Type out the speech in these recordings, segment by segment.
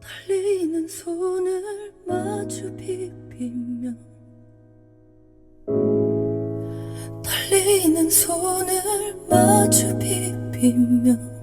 떨리는 손을 마주 비비며 떨리는 손을 마주 비비며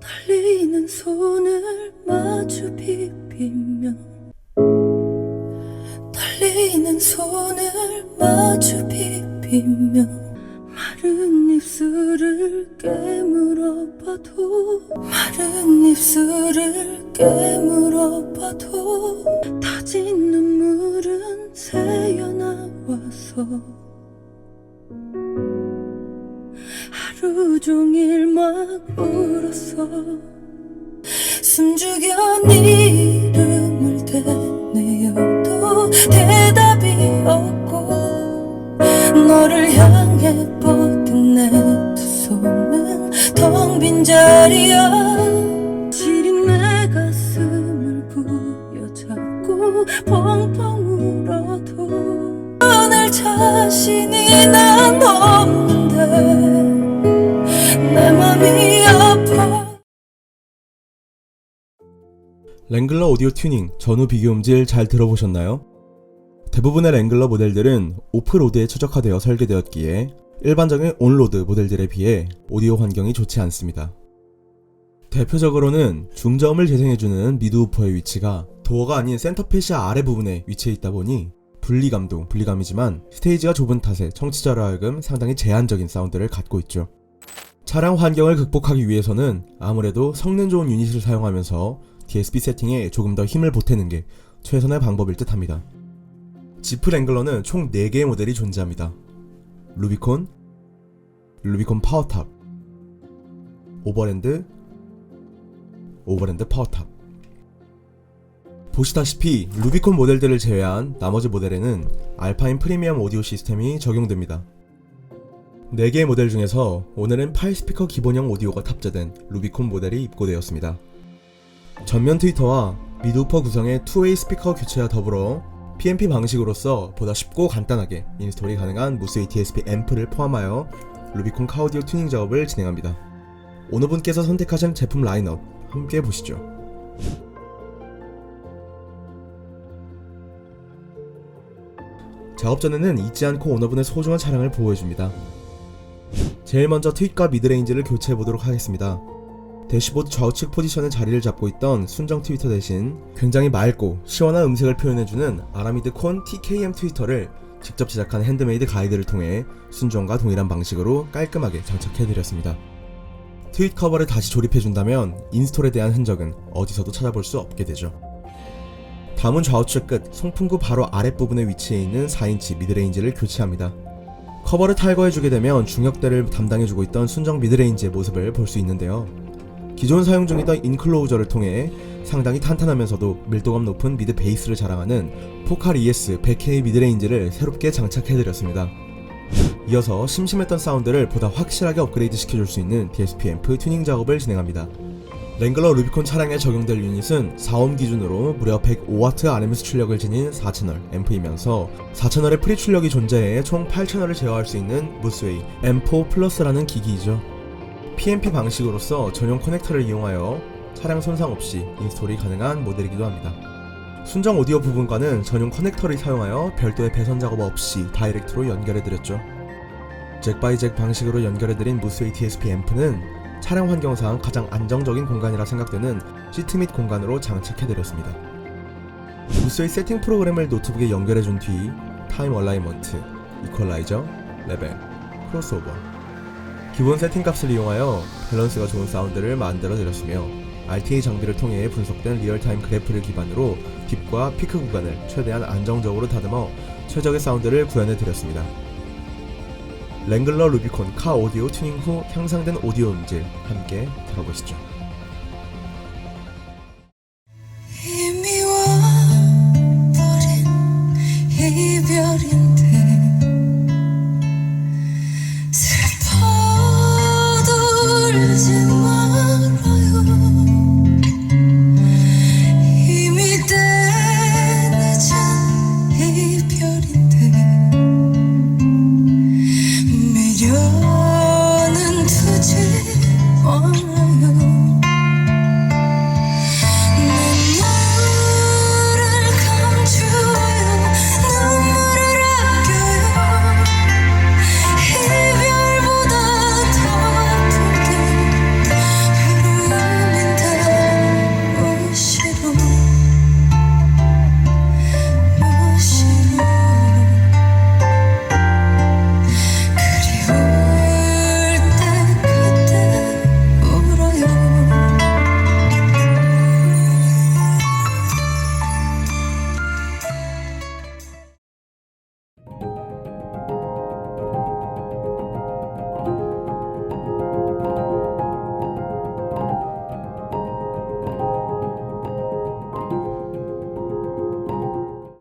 떨리는 손을 마주 비비며 떨리는 손을 마주 비비며 마른 입술을 깨물어 봐도 마른 입술을 깨물어 봐도 터진 눈물은 새어나와서 종일 막 울었어 숨죽여 네 이름을 대내어도 대답이 없고 너를 향해 뻗은 내 두 손은 텅 빈 자리야. 시린 내 가슴을 부여잡고 펑펑 울어도 떠날 자신이 난 랭글러 오디오 튜닝 전후 비교 음질 잘 들어보셨나요? 대부분의 랭글러 모델들은 오프로드에 최적화되어 설계되었기에 일반적인 온로드 모델들에 비해 오디오 환경이 좋지 않습니다. 대표적으로는 중저음을 재생해주는 미드우퍼의 위치가 도어가 아닌 센터페시아 아래 부분에 위치해 있다 보니 분리감도 분리감이지만 스테이지가 좁은 탓에 청취자로 하여금 상당히 제한적인 사운드를 갖고 있죠. 차량 환경을 극복하기 위해서는 아무래도 성능 좋은 유닛을 사용하면서 DSP 세팅에 조금 더 힘을 보태는 게 최선의 방법일 듯 합니다. 지프 랭글러는 총 4개의 모델이 존재합니다. 루비콘, 루비콘 파워탑, 오버랜드, 오버랜드 파워탑. 보시다시피 루비콘 모델들을 제외한 나머지 모델에는 알파인 프리미엄 오디오 시스템이 적용됩니다. 4개의 모델 중에서 오늘은 8스피커 기본형 오디오가 탑재된 루비콘 모델이 입고되었습니다. 전면 트위터와 미드우퍼 구성의 투웨이 스피커 교체와 더불어 PMP 방식으로서 보다 쉽고 간단하게 인스톨이 가능한 무스웨이 DSP 앰프를 포함하여 루비콘 카오디오 튜닝 작업을 진행합니다. 오늘 분께서 선택하신 제품 라인업 함께 보시죠. 작업 전에는 잊지 않고 오너분의 소중한 차량을 보호해줍니다. 제일 먼저 트윗과 미드레인지를 교체해 보도록 하겠습니다. 대시보드 좌우측 포지션에 자리를 잡고 있던 순정 트위터 대신 굉장히 맑고 시원한 음색을 표현해주는 아라미드 콘 TKM 트위터를 직접 제작한 핸드메이드 가이드를 통해 순정과 동일한 방식으로 깔끔하게 장착해드렸습니다. 트윗 커버를 다시 조립해준다면 인스톨에 대한 흔적은 어디서도 찾아볼 수 없게 되죠. 다음은 좌우측 끝 송풍구 바로 아랫부분에 위치해 있는 4인치 미드레인지를 교체합니다. 커버를 탈거해주게 되면 중역대를 담당해주고 있던 순정 미드레인지의 모습을 볼 수 있는데요. 기존 사용 중이던 인클로우저를 통해 상당히 탄탄하면서도 밀도감 높은 미드 베이스를 자랑하는 포칼 ES 100K 미드레인지를 새롭게 장착해드렸습니다. 이어서 심심했던 사운드를 보다 확실하게 업그레이드 시켜줄 수 있는 DSP 앰프 튜닝 작업을 진행합니다. 랭글러 루비콘 차량에 적용될 유닛은 4옴 기준으로 무려 105W RMS 출력을 지닌 4채널 앰프이면서 4채널의 프리 출력이 존재해 총 8채널을 제어할 수 있는 무스웨이 M4 플러스라는 기기이죠. PMP 방식으로서 전용 커넥터를 이용하여 차량 손상 없이 인스톨이 가능한 모델이기도 합니다. 순정 오디오 부분과는 전용 커넥터를 사용하여 별도의 배선 작업 없이 다이렉트로 연결해드렸죠. 잭 바이 잭 방식으로 연결해드린 무스웨이 DSP 앰프는 차량 환경상 가장 안정적인 공간이라 생각되는 시트 및 공간으로 장착해드렸습니다. 무스웨이 세팅 프로그램을 노트북에 연결해준 뒤 타임 얼라이먼트, 이퀄라이저, 레벨, 크로스오버 기본 세팅값을 이용하여 밸런스가 좋은 사운드를 만들어 드렸으며 RTA 장비를 통해 분석된 리얼타임 그래프를 기반으로 딥과 피크 구간을 최대한 안정적으로 다듬어 최적의 사운드를 구현해 드렸습니다. 랭글러 루비콘 카 오디오 튜닝 후 향상된 오디오 음질 함께 들어보시죠. 이별인